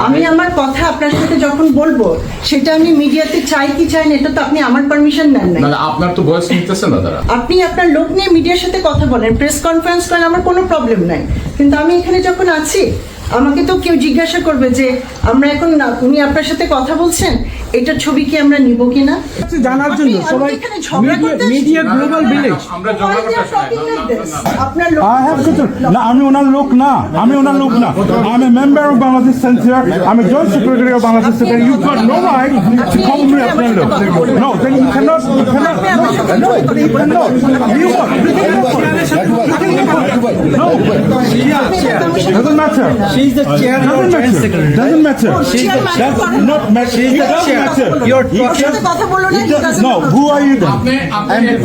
আমি আমার কথা আপনার সাথে যখন বলব সেটা আমি মিডিয়াতে চাই কি চাই না এটা তো আপনি আমার পারমিশন নেন না না, আপনার তো ভয়েস নিতেছে না তারা। আপনি আপনার লোক নিয়ে মিডিয়ার সাথে কথা বলেন প্রেস কনফারেন্স করেন আমার কোনো প্রবলেম নাই। কিন্তু আমি এখানে যখন আছি আমাকে তো কেউ জিজ্ঞাসা করবে যে আমরা এখন না- উনি আপনার সাথে কথা বলছেন? এটা ছবি কি আমরা নিব কিনা? জানার জন্য সবাই media global village I have to না আমি ওনার লোক না আমি ওনার লোক না। আমি মেম্বার অফ বাংলাদেশ সেন্সর আমি joint secretary of Bangladesh censor you got no right to come to আপনার লোক no then you can not you can not no you want no doesn't matter she is the chairman doesn't matter doesn't matter she is the chairman not matter she is the chairman Your- doesn't no who are you then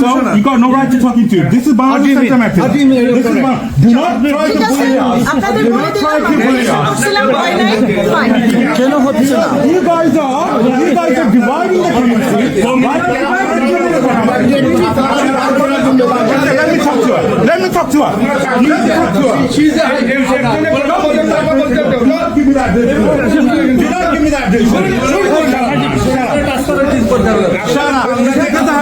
So you got no right to talking to. This is mean? Center matter. How do you mean This is you're Do not try to bully us. Do not try to bully us. কেন হচ্ছে না You guys are, you guys are dividing the community. Let me talk to her. To talk to her. She's a give me that. Give me that. Shut up.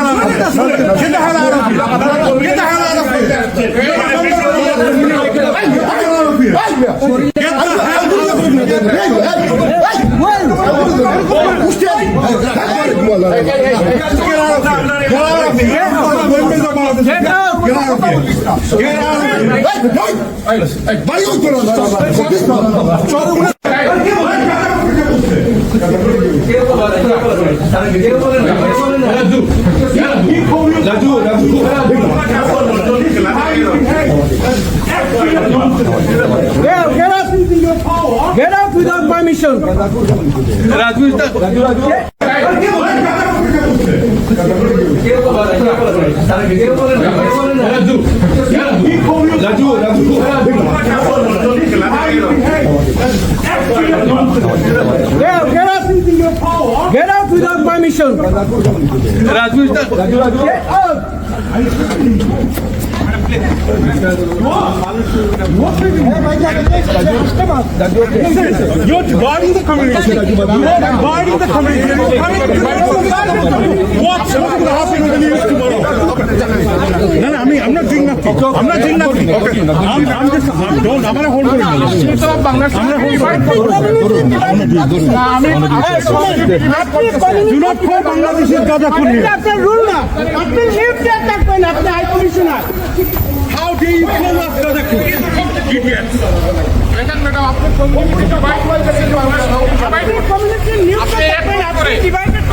Get out! Get out without permission. Get out without permission. Get out. You're dividing the community. You're dividing the community. What's going to happen in the news tomorrow? No, no, I mean, I'm not doing nothing. I'm not doing nothing. Okay. I'm, I'm just, I'm, don't, I'm gonna hold on. I'm Do not call Bangladesh's Gazakhun here. আপনার rule না আপনি লিফটে থাকবেন আপনি high commissioner How dare you call us Gazakhun? Idiots. আপনি community লিফটে থাকবেন আপনি divided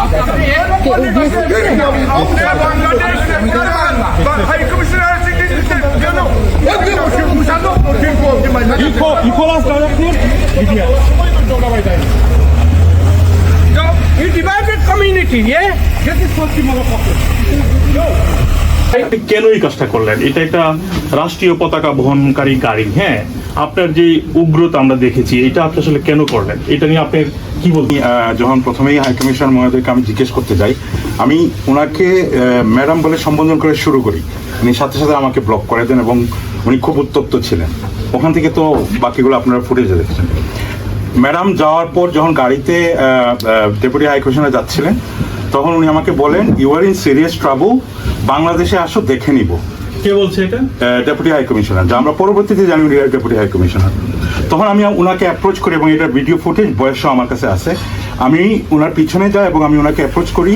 You call, you call us Gazakhun? Idiots. You divided community A Get this fucking motherfucker. আপনি কেন এই কাজটা করলেন? এটা একটা রাষ্ট্রীয় পতাকা বহনকারী গাড়ি হ্যাঁ? আপনার যে উগ্রতা আমরা দেখেছি, এটা আপনি আসলে কেন করলেন? এটা নিয়ে আপনি কি বলবেন? যখন প্রথমেই হাইকমিশন মহোদয়কে আমি জিজ্ঞেস করতে যাই। আমি ওনাকে ম্যাডাম বলে সম্বোধন করে শুরু করি। উনি সাথে সাথে আমাকে ব্লক করে দেন এবং উনি খুব উত্তপ্ত ছিলেন। ওখান থেকে তো বাকিগুলো আপনারা ফুটেজে দেখেছেন। ম্যাডাম যাওয়ার পর যখন গাড়িতে ডেপুটি হাইকমিশনে যাচ্ছিলেন তখন উনি আমাকে বলেন you are in serious trouble বাংলাদেশে আসো দেখে নিব। কে বলছে এটা? ডেপুটি হাই কমিশনার যা আমরা পরবর্তীতে জানি উনি ডেপুটি হাই কমিশনার তখন আমি ওনাকে অ্যাপ্রোচ করি এবং এটার ভিডিও ফুটেজ বয়সও আমার কাছে আছে। আমি ওনার পিছনে যাই এবং আমি ওনাকে অ্যাপ্রোচ করি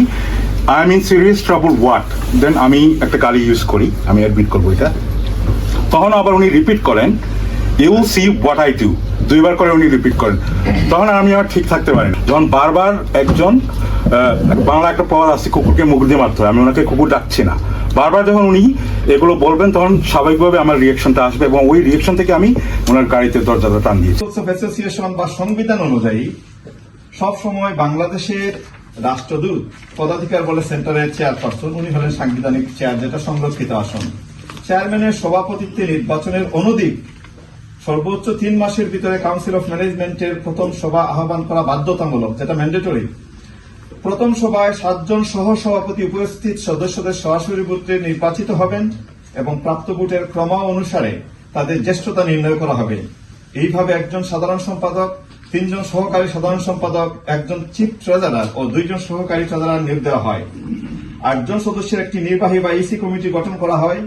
I am in serious trouble what then আমি একটা গালি ইউজ করি আমি অ্যাডমিট করব এটা। তখন আবার উনি রিপিট করেন you see what I do দুইবার করে উনি রিপিট করেন। তখন আমি আর ঠিক থাকতে পারি না। যখন বারবার একজন বাংলা একটা পাওয়ার আছে, কুকুরকে মুখ দিয়ে মারতে হয়। আমি ওনাকে কুকুর ডাকছি না। বারবার যখন উনি এগুলো বলবেন, তখন স্বাভাবিকভাবে আমার রিয়েকশনটা আসবে এবং ওই রিয়েকশন থেকে আমি ওনার গাড়িতে দরজাটা টান দিয়েছি। অ্যাসোসিয়েশন বা সংবিধান অনুযায়ী সব সময় বাংলাদেশের রাষ্ট্রদূত, পদাধিকার বলে সেন্টারের চেয়ারপারসন উনি হলেন সাংবিধানিক চেয়ার যেটা সংরক্ষিত আসন। চেয়ারম্যানের সভাপতিত্বে নির্বাচনের অনধিক সর্বোচ্চ তিন মাসের ভিতরে কাউন্সিল অফ ম্যানেজমেন্টের প্রথম সভা আহ্বান করা বাধ্যতামূলক, যেটা ম্যান্ডেটরি প্রথম সভায় সাতজন সহ সভাপতি উপস্থিত সদস্যদের সরাসরি ভোটে নির্বাচিত হবেন এবং প্রাপ্ত ভোটের ক্রম অনুসারে তাদের জ্যেষ্ঠতা নির্ণয় করা হবে। এইভাবে একজন সাধারণ সম্পাদক, তিনজন সহকারী সাধারণ সম্পাদক, একজন চিফ ট্রেজারার ও দুইজন সহকারী ট্রেজারার নিয়োগ দেওয়া হয়। আটজন সদস্যের একটি নির্বাহী বা ইসি কমিটি গঠন করা হয়।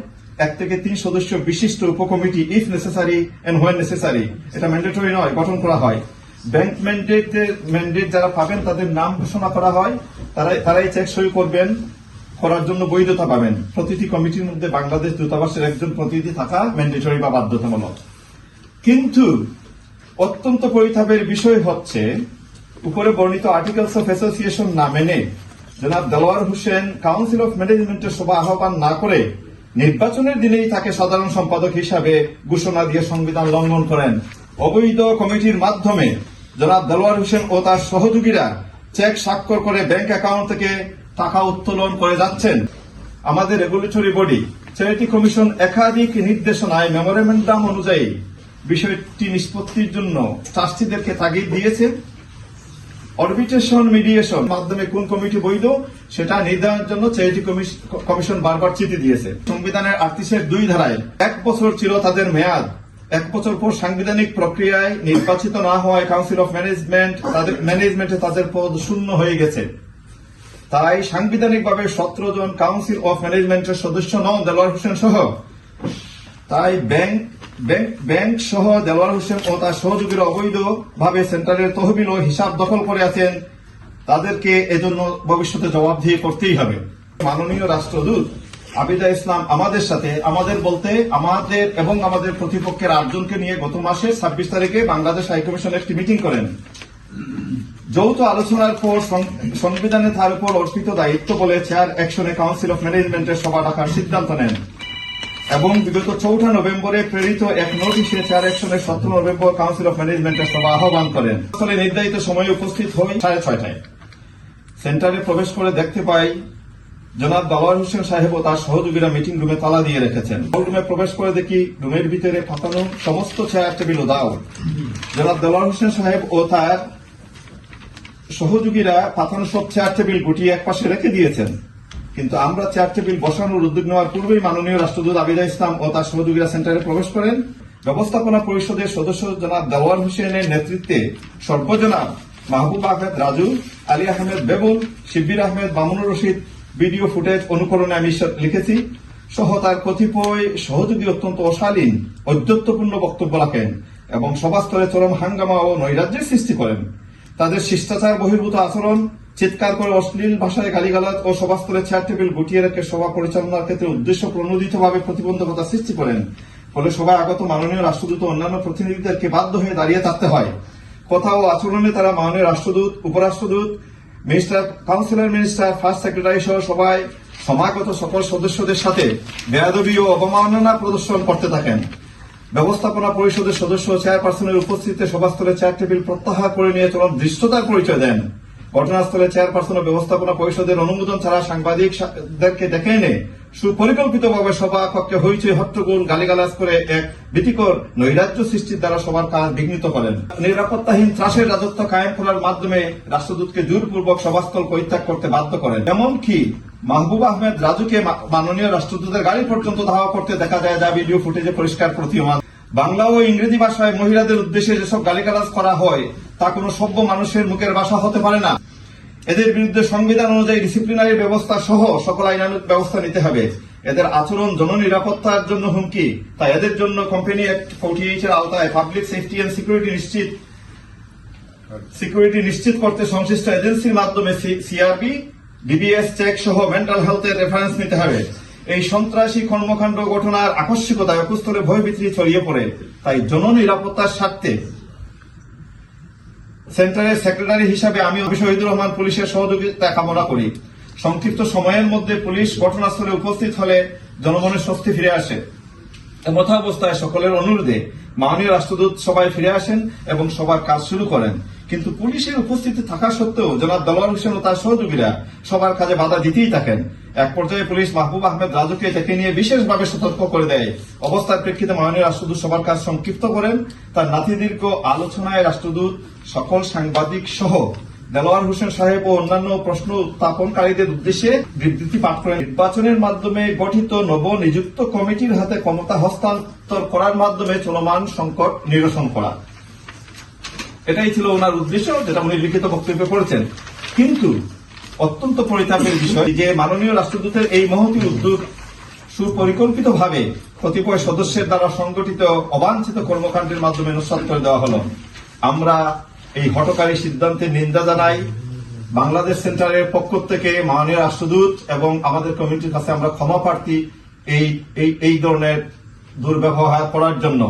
এক থেকে তিন সদস্য বিশিষ্ট উপকমিটি if necessary and when necessary এটা ম্যান্ডেটরি নয়, গঠন করা হয়। ব্যাংক ম্যান্ডেটের ম্যান্ডেট যারা পাবেন, তাদের নাম ঘোষণা করা হয়। তারাই তারাই চেক সই করবেন, করার জন্য বৈধতা পাবেন। প্রতিটি কমিটির মধ্যে বাংলাদেশ দূতাবাসের একজন প্রতিনিধি থাকা ম্যান্ডেটরি বা বাধ্যতামূলক। কিন্তু অত্যন্ত পরিতাপের বিষয় হচ্ছে, উপরে বর্ণিত আর্টিকেলস অফ অ্যাসোসিয়েশন না মেনে জনাব দেলোয়ার হোসেন কাউন্সিল অফ ম্যানেজমেন্টের সভা আহ্বান না করে নির্বাচনের দিনেই তাকে সাধারণ সম্পাদক হিসাবে ঘোষণা দিয়ে সংবিধান লঙ্ঘন করেন। অবৈধ কমিটির মাধ্যমে জনাব দেলোয়ার হোসেন ও তার সহযোগীরা চেক স্বাক্ষর করে ব্যাংক অ্যাকাউন্ট থেকে টাকা উত্তোলন করে যাচ্ছেন। আমাদের রেগুলেটরি বডি, চ্যারিটি কমিশন একাধিক নির্দেশনায় মেমোরেন্ডাম অনুযায়ী বিষয়টি নিষ্পত্তির জন্য ট্রাস্টিদেরকে তাগিদ দিয়েছে। অরবিটেশন মিডিয়েশন মাধ্যমে কোন কমিটি বৈধ, সেটা নির্ধারণের জন্য চ্যারিটি কমিশন বারবার চিঠি দিয়েছে। সংবিধানের আটত্রিশের দুই ধারায় এক বছর ছিল তাদের মেয়াদ। এক বছর পর সাংবিধানিক প্রক্রিয়ায় নির্বাচিত না হওয়ায় কাউন্সিল অফ ম্যানেজমেন্ট তাদের ম্যানেজমেন্টে তাদের পদ শূন্য হয়ে গেছে। তাই সাংবিধানিকভাবে সতেরো জন কাউন্সিল অফ ম্যানেজমেন্টের সদস্য নন দেলোয়ার হোসেন সহ। তাই ব্যাংক ব্যাংক ব্যাংক সহ দেলোয়ার হোসেন ও তার সহযোগীরা অবৈধভাবে সেন্টারের তহবিল ও হিসাব দখল করে আছেন। তাদেরকে এজন্য ভবিষ্যতে জবাবদিহি করতেই হবে। মাননীয় রাষ্ট্রদূত আবিদা ইসলাম আমাদের সাথে, আমাদের বলতে আমাদের এবং আমাদের প্রতিপক্ষের আটজনকে নিয়ে গত মাসে ছাব্বিশ তারিখে বাংলাদেশ হাইকমিশন একটি মিটিং করেন। যৌথ আলোচনার পর সংবিধানে তার উপর অর্পিত দায়িত্ব বলে চেয়ার অ্যাকশনে কাউন্সিল অফ ম্যানেজমেন্টের সভা ডাকার সিদ্ধান্ত নেন এবং বিগত চৌঠা নভেম্বরে প্রেরিত এক নোটিশে চেয়ার একশনের সতেরো নভেম্বর কাউন্সিল অফ ম্যানেজমেন্টের সভা আহ্বান করেন। আসলে নির্ধারিত সময়ে উপস্থিত হই সাড়ে ছয়টায়। সেন্টারে প্রবেশ করে দেখতে পাই জনাব দাওয়ার হোসেন সাহেব ও তার সহযোগীরা মিটিং রুমে তালা দিয়ে রেখেছেন। রুমে প্রবেশ করে দেখি রুমের ভিতরে পাতানো সমস্ত চেয়ার টেবিল দাও। জনাব দেওয়ার হোসেন সাহেব ও তার সহযোগীরা পাতানো সব চেয়ার টেবিল গুটিয়ে এক পাশে রেখে দিয়েছেন। কিন্তু আমরা চেয়ার টেবিল বসানোর উদ্যোগ নেওয়ার পূর্বেই মাননীয় রাষ্ট্রদূত আবিদা ইসলাম ও তার সহযোগীরা সেন্টারে প্রবেশ করেন। ব্যবস্থাপনা পরিষদের সদস্য জনাব দেওয়ার হোসেনের নেতৃত্বে সর্বজনাব মাহবুব আহমেদ রাজু, আলী আহমেদ বেবুল, শিব্বির আহমেদ মামুনুর রশিদ ভিডিও ফুটেজ অনুকরণে আমি লিখেছি, সহ তার কতিপয় সহযোগী অত্যন্ত অশালীন ঔদ্ধত্যপূর্ণ বক্তব্য রাখেন এবং সভাস্থলে চরম হাঙ্গামা ও নৈরাজ্যের সৃষ্টি করেন। তাদের শিষ্টাচার, বহির্ভূত আচরণ, চিৎকার করে অশ্লীল ভাষায় গালিগালাজ ও সভাস্থলে চেয়ার টেবিল গুটিয়ে রেখে সভা পরিচালনার ক্ষেত্রে উদ্দেশ্য প্রণোদিতভাবে প্রতিবন্ধকতা সৃষ্টি করেন। ফলে সভায় আগত মাননীয় রাষ্ট্রদূত অন্যান্য প্রতিনিধিদেরকে বাধ্য হয়ে দাঁড়িয়ে থাকতে হয়। কথা ও আচরণে তারা মাননীয় রাষ্ট্রদূত, উপরাষ্ট্রদূত minister councillor minister, first secretary সহ সবাই সমাগত সকল সদস্যদের সাথে বেয়াদবি ও অবমাননা প্রদর্শন করতে থাকেন। ব্যবস্থাপনা পরিষদের সদস্য চেয়ারপার্সনের উপস্থিতিতে সভাস্থলে চেয়ার টেবিল প্রত্যাহার করে নিয়ে চরম দৃশ্যতার পরিচয় দেন। ঘটনাস্থলে চেয়ারপারসন ও ব্যবস্থাপনা পরিষদের অনুমোদন ছাড়া সাংবাদিকদেরকে দেখে এনে সুপরিকল্পিতভাবে সভা কক্ষে হইচই হট্টগোল গালিগালাজ করে এক ভীতিকর নৈরাজ্য সৃষ্টির দ্বারা সবার কাজ বিঘ্নিত করেন। নিরাপত্তাহীন ত্রাসের রাজত্ব কায়েম করার মাধ্যমে রাষ্ট্রদূতকে জোরপূর্বক সভাস্থল পরিত্যাগ করতে বাধ্য করেন। এমনকি মাহবুব আহমেদ রাজুকে মাননীয় রাষ্ট্রদূতের গাড়ি পর্যন্ত ধাওয়া করতে দেখা যায় যা ভিডিও ফুটেজে পরিষ্কার প্রতীয়মান। বাংলা ও ইংরেজি ভাষায় মহিলাদের উদ্দেশ্যে যেসব গালিগালাজ করা হয়, তা কোনো সভ্য মানুষের মুখের ভাষা হতে পারে না। এদের বিরুদ্ধে সংবিধান অনুযায়ী ডিসিপ্লিনারি ব্যবস্থা সহ সকল আইনানুগ ব্যবস্থা নিতে হবে। এদের আচরণ জননিরাপত্তার জন্য হুমকি। তাই এদের জন্য কোম্পানি অ্যাক্ট ফোর্টি এইট এর আওতায় পাবলিক সেফটি এন্ড সিকিউরিটি নিশ্চিত সিকিউরিটি নিশ্চিত করতে সংশ্লিষ্ট এজেন্সির মাধ্যমে সিআরবি ডিবিএস চেক সহ মেন্টাল হেলথের রেফারেন্স নিতে হবে। এই সন্ত্রাসী কর্মকাণ্ড ঘটনার আকস্মিকতায় অকুস্থলে ভয়ভীতি ছড়িয়ে পড়ে। তাই জননিরাপত্তার স্বার্থে সেন্টারের সেক্রেটারি হিসাবে আমি শহীদুর রহমান পুলিশের সহযোগিতা কামনা করি। সংক্ষিপ্ত সময়ের মধ্যে পুলিশ ঘটনাস্থলে উপস্থিত হলে জনগণের স্বস্তি ফিরে আসে। অবস্থায় সকলের অনুরোধে মাননীয় রাষ্ট্রদূত সবাই ফিরে আসেন এবং সবার কাজ শুরু করেন। কিন্তু পুলিশের উপস্থিতি থাকা সত্ত্বেও জনাব দলোয়ার হোসেন ও তার সহযোগীরা সবার কাজে বাধা দিতেই থাকেন। এক পর্যায়ে পুলিশ মাহবুব আহমেদ রাজুকে ডেকে নিয়ে বিশেষভাবে সতর্ক করে দেয়। অবস্থার প্রেক্ষিতে মাননীয় রাষ্ট্রদূত সবার কাজ সংক্ষিপ্ত করেন। তার নাতিদীর্ঘ আলোচনায় রাষ্ট্রদূত, সকল সাংবাদিক সহ দেলোয়ার হোসেন সাহেব ও অন্যান্য প্রশ্ন উত্থাপনকারীদের উদ্দেশ্যে বিবৃতি পাঠ করেন। নির্বাচনের মাধ্যমে গঠিত নবনিযুক্ত কমিটির হাতে ক্ষমতা হস্তান্তর করার মাধ্যমে চলমান সংকট নিরসন করা। এটাই ছিল ওনার উদ্দেশ্য, যেটা উনি লিখিত বক্তব্যে করেছেন কিন্তু অত্যন্ত পরিতাপের বিষয় যে মাননীয় রাষ্ট্রদূতের এই মহতী উদ্যোগ সুপরিকল্পিতভাবে কতিপয় সদস্যের দ্বারা সংগঠিত অবাঞ্ছিত কর্মকাণ্ডের মাধ্যমে নস্বাত করে দেওয়া হলো। আমরা এই হটকারী সিদ্ধান্তের নিন্দা জানাই। বাংলাদেশ সেন্টারের পক্ষ থেকে মাননীয় রাষ্ট্রদূত এবং আমাদের কমিটির কাছে আমরা ক্ষমা প্রার্থী এই এই এই ধরনের দুর্ব্যবহার করার জন্য।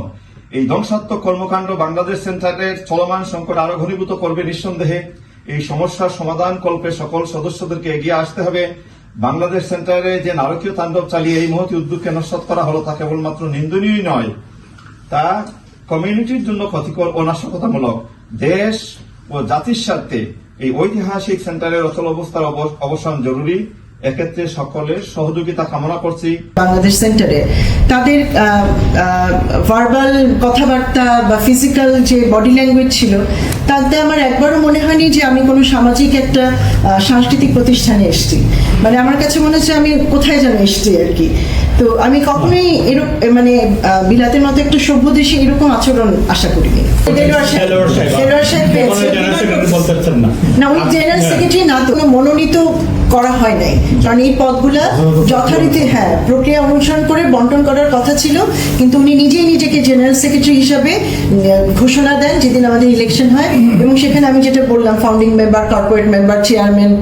এই ধ্বংসাত্মক কর্মকাণ্ড বাংলাদেশ সেন্টারের চলমান সংকট আরও ঘনীভূত করবে নিঃসন্দেহে। এই সমস্যার সমাধান কল্পে সকল সদস্যদেরকে এগিয়ে আসতে হবে। বাংলাদেশ সেন্টারে যে নারকীয় তাণ্ডব চালিয়ে এই মহতি উদ্যোগকে নস্বাত করা হলো তা কেবলমাত্র নিন্দনীয় নয়। তা কমিউনিটির জন্য ক্ষতিকর ও নাশকতামূলক। দেশ ও জাতির স্বার্থে এই ঐতিহাসিক সেন্টারের অচল অবস্থার অব- অবসান জরুরি। এক্ষেত্রে সকলের সহযোগিতা কামনা করছি। বাংলাদেশ সেন্টারে তাদের ভার্বাল কথাবার্তা বা ফিজিক্যাল যে বডি ল্যাঙ্গুয়েজ ছিল তাতে আমার একবারও মনে হয়নি যে আমি কোনো সামাজিক একটা সাংস্কৃতিক প্রতিষ্ঠানে এসেছি। মানে আমার কাছে মনে হচ্ছে আমি কোথায় যেন এসেছি আর কি। তো আমি কখনোই এরকম মানে আহ, বিলাতের মতো একটা সভ্য দেশে এরকম আচরণ আশা করিনি। না। ওই জেনারেল সেক্রেটারি না তো কোনো মনোনীত করা হয় নাই। কারণ এই পদগুলা যথারীতি হ্যাঁ প্রক্রিয়া অনুসরণ করে বন্টন করার কথা ছিল, কিন্তু উনি নিজেই নিজেকে জেনারেল সেক্রেটারি হিসাবে ঘোষণা দেন যেদিন আমাদের ইলেকশন হয়। এবং সেখানে আমি যেটা বললাম founding member corporate member chairman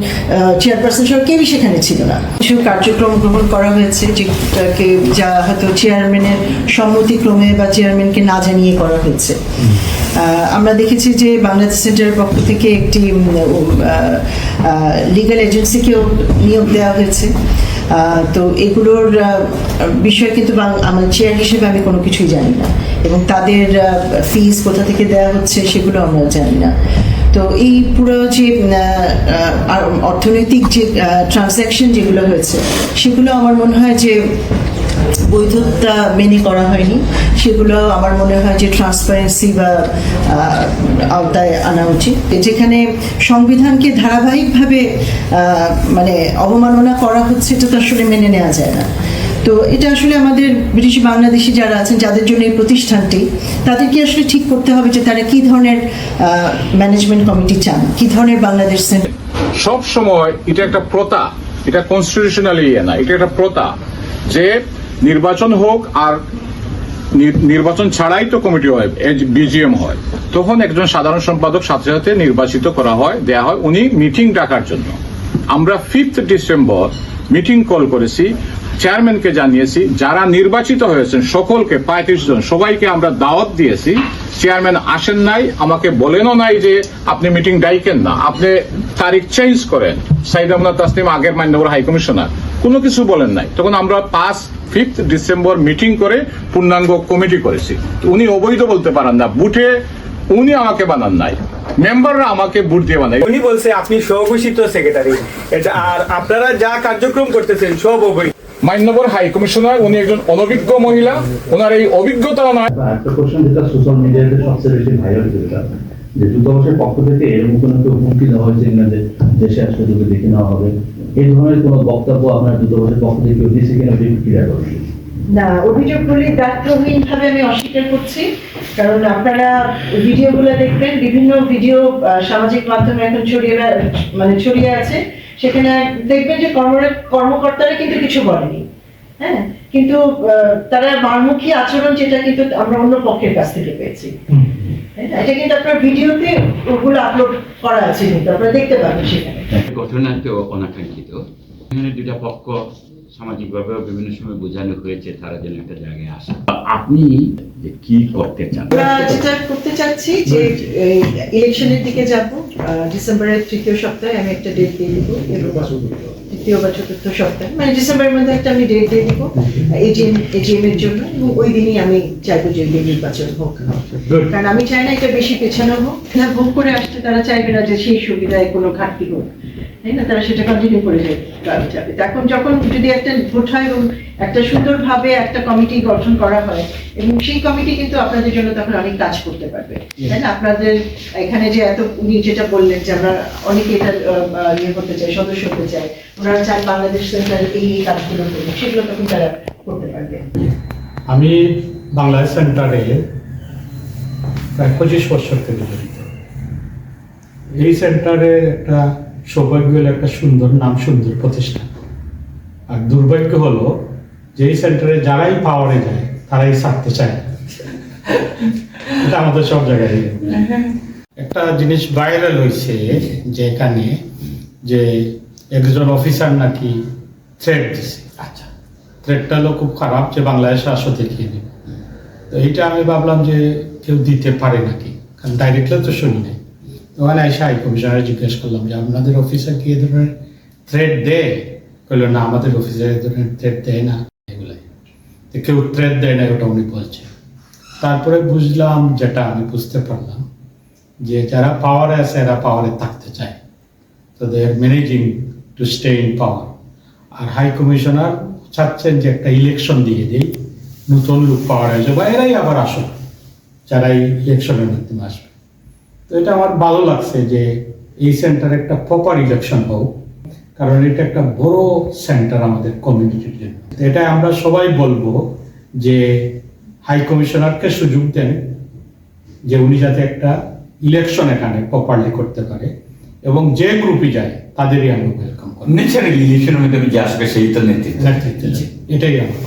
chairperson সব কেউই সেখানে ছিল না। কিছু কার্যক্রম গ্রহণ করা হয়েছে, যেটাকে যা হয়তো চেয়ারম্যানের সম্মতিক্রমে বা চেয়ারম্যানকে না জানিয়ে করা হয়েছে। আমরা দেখেছি যে বাংলাদেশ সেন্টারের পক্ষ থেকে একটি লিগাল এজেন্সিকেও নিয়োগ দেওয়া হয়েছে। তো এগুলোর বিষয়ে কিন্তু আমার চেয়ার হিসেবে আমি কোনো কিছুই জানি না। এবং তাদের ফিস কোথা থেকে দেওয়া হচ্ছে সেগুলো আমরা জানি না। তো এই পুরো যে অর্থনৈতিক যে ট্রানজ্যাকশন যেগুলো হয়েছে, সেগুলো আমার মনে হয় যে বৈধতা মেনে করা হয়নি। সেগুলো আমার মনে হয় যে ট্রান্সপারেন্সি বা আওতায় আনা উচিত। যেখানে সংবিধানকে ধারাবাহিকভাবে মানে অবমাননা করা হচ্ছে, এটা তো আসলে মেনে নেওয়া যায় না। তো এটা আসলে আমাদের ব্রিটিশ বাংলাদেশি যারা আছেন, যাদের জন্য এই প্রতিষ্ঠানটি তাদেরকে আসলে ঠিক করতে হবে যে তারা কি ধরনের ম্যানেজমেন্ট কমিটি চান? কি ধরনের বাংলাদেশ সব সময় এটা একটা প্রথা, এটা কনস্টিটিউশনাল ইয়ে না, এটা একটা প্রথা যে নির্বাচন হোক আর নির- নির্বাচন ছাড়াই তো কমিটি হয় বিজিএম হয়। তখন একজন সাধারণ সম্পাদক সাথে সাথে নির্বাচিত করা হয়, দেয়া হয়, উনি মিটিং ডাকার জন্য। আমরা ফিফথ ডিসেম্বর মিটিং কল করেছি চেয়ারম্যানকে জানিয়েছি, যারা নির্বাচিত হয়েছেন সকলকে, পঁয়ত্রিশ জন, সবাইকে আমরা দাওয়াত দিয়েছি। চেয়ারম্যান আসেন নাই, আমাকে বলেনও নাই যে আপনি মিটিং ডাইকেন না। আপনি তারিখ চেঞ্জ করেন। সাইদ আহমদ তাসলিম আগের মান্যবর হাই কমিশনার। কোনো কিছু বলেন নাই। তখন আমরা পাঁচ, ফিফথ ডিসেম্বর মিটিং করে পূর্ণাঙ্গ কমিটি করেছি। উনি অবৈধ বলতে পারেন না। বুটে উনি আমাকে বানান নাই। মেম্বাররা আমাকে বুট দিয়ে বানাই উনি বলছে, আপনি স্বঘোষিত সেক্রেটারি। এটা আর আপনারা যা কার্যক্রম করতেছেন, সব অবৈধ। মান্যবর হাই কমিশনার উনি একজন অনভিজ্ঞ মহিলা ওনার এই অভিজ্ঞতা নয়। একটা কোশ্চেন যেটা সোশ্যাল মিডিয়াতে সবচেয়ে বেশি ভাইরাল যেটা যে দূতাবাসের পক্ষ থেকে এরকম কোনো কেউ হুমকি দেওয়া হয়েছে দেশে আসলে তোকে দেখে নেওয়া হবে। এই ধরনের কোনো বক্তব্য আপনার দূতাবাসের পক্ষ থেকে কেউ দিয়েছে কিনা না অভিযোগ করলে দায়িত্বহীন ভাবে আমি অস্বীকার করছি কারণ আপনারা ভিডিওগুলো দেখবেন বিভিন্ন ভিডিও সামাজিক মাধ্যমে এখন ছড়িয়ে মানে ছড়িয়ে আছে। সেখানে দেখবেন যে কর্ম- কর্মকর্তারা কিন্তু কিছু বলেনি। হ্যাঁ? কিন্তু আহ, তারা মারমুখী আচরণ যেটা কিন্তু আমরা অন্য পক্ষের কাছ থেকে পেয়েছি। এটা কিন্তু আপনার ভিডিওতে ওগুলো আপলোড করা আছে কিন্তু আপনারা দেখতে পাবেন সেখানে। ঘটনা তো অনাকাঙ্ক্ষিত। এখানে দুটা পক্ষ সামাজিকভাবেও বিভিন্ন সময় বোঝানো হয়েছে তারা যেন একটা জায়গায় আসে। আপনি যে কি করতে চান? যেটা করতে চাচ্ছি যে ইলেকশনের দিকে যাব। ডিসেম্বরের তৃতীয় সপ্তাহে আমি একটা ডেট দিয়ে দিব তৃতীয় বা চতুর্থ সপ্তাহে মানে ডিসেম্বরের মধ্যে একটা আমি ডেট দিয়ে দিব এজিএম এজিএম এর জন্য। এবং ওই দিনই আমি চাইব যে নির্বাচন হোক। কারণ আমি চাই না এটা বেশি পেছানো হোক। না ভোগ করে আসতে তারা চাইবে না যে সেই সুবিধায় কোনো ঘাটতি হোক। তাই না? তারা সেটা কন্টিনিউ করে যাবে এখন যখন যদি একটা ভোট হয় এবং একটা সুন্দরভাবে একটা কমিটি গঠন করা হয় এবং সেই কমিটি কিন্তু আপনাদের জন্য তখন অনেক কাজ করতে পারবে। তাই না? আপনাদের এখানে যে এত উনি যেটা বললেন যে আমরা অনেকে এটা ইয়ে করতে চাই সদস্য হতে চাই ওনারা চান বাংলাদেশ সেন্টার এই কাজগুলো সেগুলো তখন তারা করতে পারবে। আমি বাংলাদেশ সেন্টারে প্রায় পঁচিশ বছর থেকে জড়িত। এই সেন্টারে একটা সৌভাগ্য হলো একটা সুন্দর নাম সুন্দর প্রতিষ্ঠান আর দুর্ভাগ্য হলো যে এই সেন্টারে যারাই পাওয়ারে যায় তারাই ছাড়তে চায়। এটা আমাদের সব জায়গায় একটা জিনিস ভাইরাল হয়েছে যে এখানে যে একজন অফিসার নাকি থ্রেড দিছে। আচ্ছা। থ্রেডটা হলো খুব খারাপ যে বাংলাদেশে আসো দেখিয়ে দিবে তো এইটা আমি ভাবলাম যে কেউ দিতে পারে নাকি? কারণ ডাইরেক্টলি তো শুনি নাই। ওখানে এসে হাই কমিশনার জিজ্ঞেস করলাম যে, আপনাদের অফিসার কি এ ধরনের থ্রেড দেয়? বলল না, আমাদের অফিসার এ ধরনের থ্রেড দেয় না। এগুলাই। তো কেউ থ্রেড দেয় না, ওটা উনি বলছে। তারপরে বুঝলাম যেটা, আমি বুঝতে পারলাম যে যারা পাওয়ারে আছে, এরা পাওয়ারে থাকতে চায়। তো they are managing to stay in power R high commissioner চাচ্ছেন যে একটা ইলেকশন দিয়ে দিই, নতুন লোক পাওয়ার আসবে বা এরাই আবার আসুক, যারা ইলেকশনের মাধ্যমে আসবে। তো এটা আমার ভালো লাগছে যে এই সেন্টার একটা প্রপার ইলেকশন হোক কারণ এটা একটা বড় সেন্টার আমাদের কমিউনিটির জন্য। এটা আমরা সবাই বলব যে হাই কমিশনারকে সুযোগ দেন যে উনি যাতে একটা ইলেকশন এখানে প্রপারলি করতে পারে এবং যে গ্রুপই যায় তাদেরই আমরা ওয়েলকাম করি ন্যাচারালি মধ্যে যে আসবে সেই তো নেতৃত্ব। এটাই আমার।